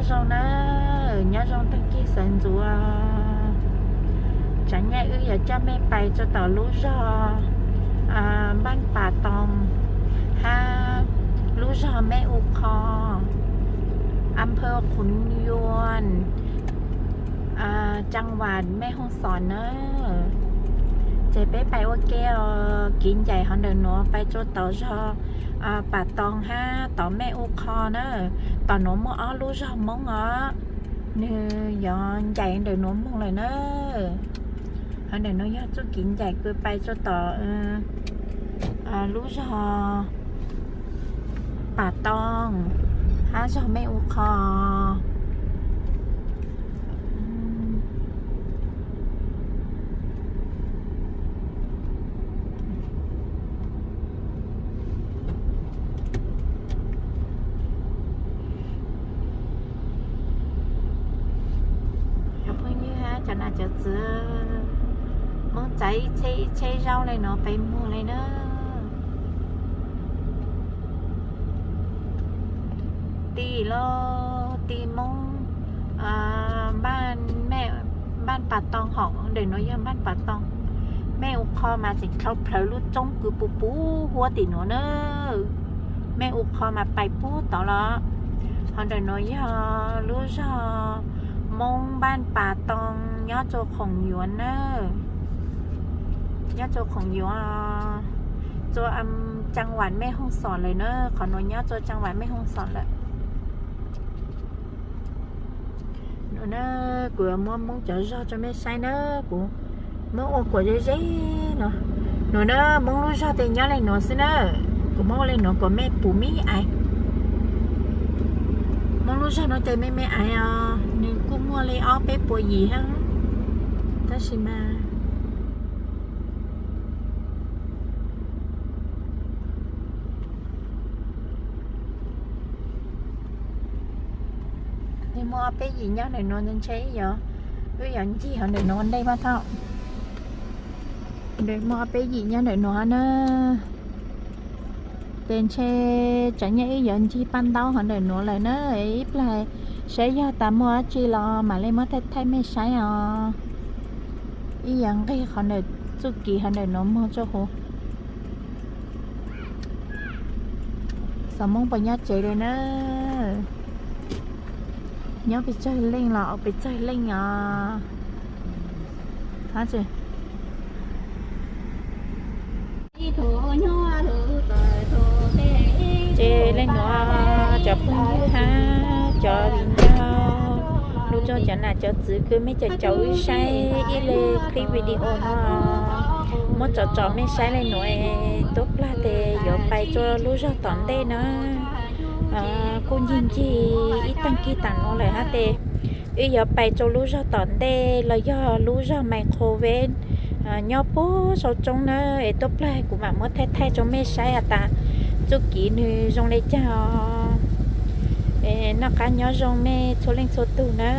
nhớ rau nó nhớ rau tăng kia sần rùa chẳng nhẽ ư giờ cha mẹ bày cho tỏ lú rò à, ban bà tòng ha lú rò mẹ u kho อำเภอขุนยวนอ่าจังหวัดแม่ฮ่องสอนเนอะเจะไปไปว่าแก้ว กินใหญ่ฮอนเดินเนาะไปโจทย์ต่อชอป่าตองห้าต่อแม่อุคอเนอะต่อหนูมออ้อรู้ชอมองอ๋อเนื้อยอนใหญ่เดินหนูมองเลยเนอะฮอนเดินเนาะยอดจุกินใหญ่คือไปโจทย์ต่อเออรู้ชอป่าตองฮาชอไม่อุคอม要 จะน่าจะเจอมองใจเช้ใช้เจ้าเลยเนาะไปมัวเลยเนาะตีโลตีมงบ้านแม่บ้านป่าตองของเด็กน้อยยังบ้านป่าตอง แม่อุคอมาสิเขาเผลอรุดจงกือปูปูหัวตีหนูเนอแม่อุคอมาไปปูต่อละฮอนเดน้อยรู้ชอมงบ้านป่าตอง ยอดโจของยวนเนอร์ยอดโจของยวนโจอำจังหวัดแม่ฮ่องสอนเลยเนอร์ขอนอนยอดโจจังหวัดแม่ฮ่องสอนและหนูเนอร์กูมอวมงจะรอจไม่ใช่เนอร์กูมื่อโอ้กูเจ๊เนาะหนูเนอร์มงรู้ชอบแต่ย่าเลยหนูสิเนอร์กูมองเลยหนูกูแม่ปู่มี่ไอมองรู้ชอบหนูแต่ไม่แม่ไออะหนึ่งกูมัวเลยอ้อไปป่วยหยีฮัง Takashima thì mua bé gì nhá, để nó nên chế giờ bây giờ chị họ để nó đây mà thao để mua bé gì nhá, để nó nó tên xe chẳng nhẽ giờ chi ban đầu họ để nó lại nó ấy là sẽ do ta mua chi lo mà lấy mất thay thay mấy sai à. 一样可以看到自己看到那么就好。สมองปัญญาเจเลยนะเนี่ยไปใจเล่งเราไปใจเล่งอ่ะฮะจีเจเล่งอ่ะจะพุ่งฮะจะ cho nà cho chữ cứ mấy cho cháu say ý lê clip video nó mất cho cho mấy say lên nói tốt là thế giờ bay cho lúc cho tận đây nó, à, cô nhìn chị ít tăng kia tăng nó lại hát thế bây giờ bay cho lú cho tận đây là do lú cho mày khô ven à, nhỏ bố sau trong nó tốt lại của mà mất thay thay cho mấy sai à ta? Chú kỹ nữ trong lấy cho นะคะย้อนจงเมโชเล่งโชตูนะ